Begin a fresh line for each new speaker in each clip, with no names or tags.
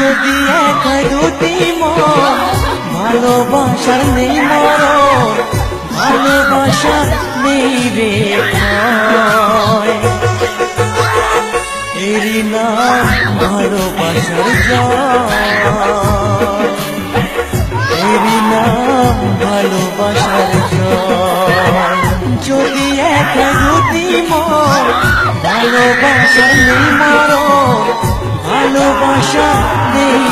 যদি এক দুটি মন ভালোবাসার নেই মরণ ভালোবাসা নেই রে। এরই নাম ভালোবাসার এরই নাম ভালোবাসার যদি এক দুটি মন ভালোবাসার নেই মরণ ভালোবাসা নেই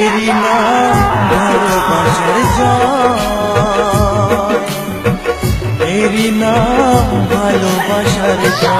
এরি না ভালোবাসার জয়। এরই নাম ভালোবাসার জয়।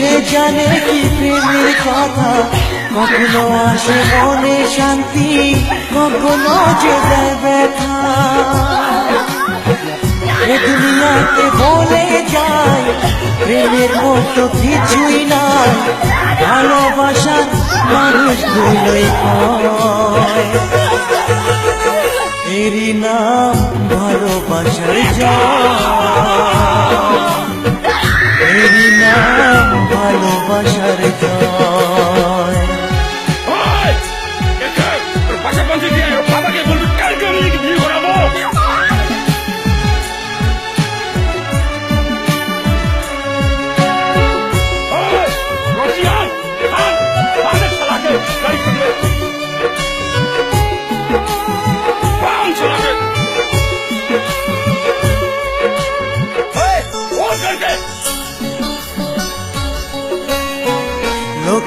সে জানে কি প্রেমের কথা। কখনো আসে মনে শান্তি, কখনো যে দেয় ব্যথা। এ দুনিয়াতে বলে যায়, প্রেমের মতো কিছুই নাই। ভালোবাসার মানুষ কয় এরই নাম ভালোবাসার জয়।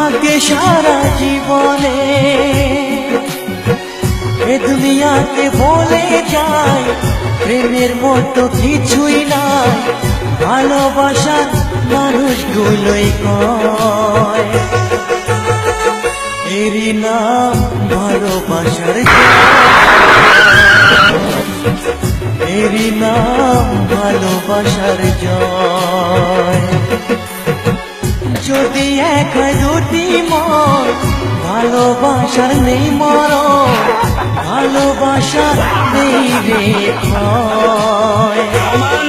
থাকে সারা জীবনে। এ দুনিয়াতে বলে যায়, প্রেমের মতো কিছুই নাই। ভালোবাসার মানুষগুলোই কয়। এরই নাম ভালোবাসার। এরই নাম ভালোবাসার জয়। যদি এক দুটি মন ভালোবাসার নেই মর ভালোবাসার নেই রে।
আমার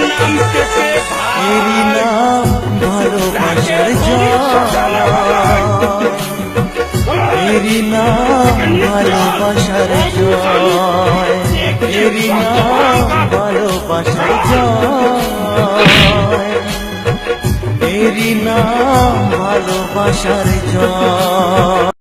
নাম
ভালোবাসার এরই নাম ভালোবাসার জয়। এরই নাম ভালোবাসার জয়। নাম ভালোবাসার জয়।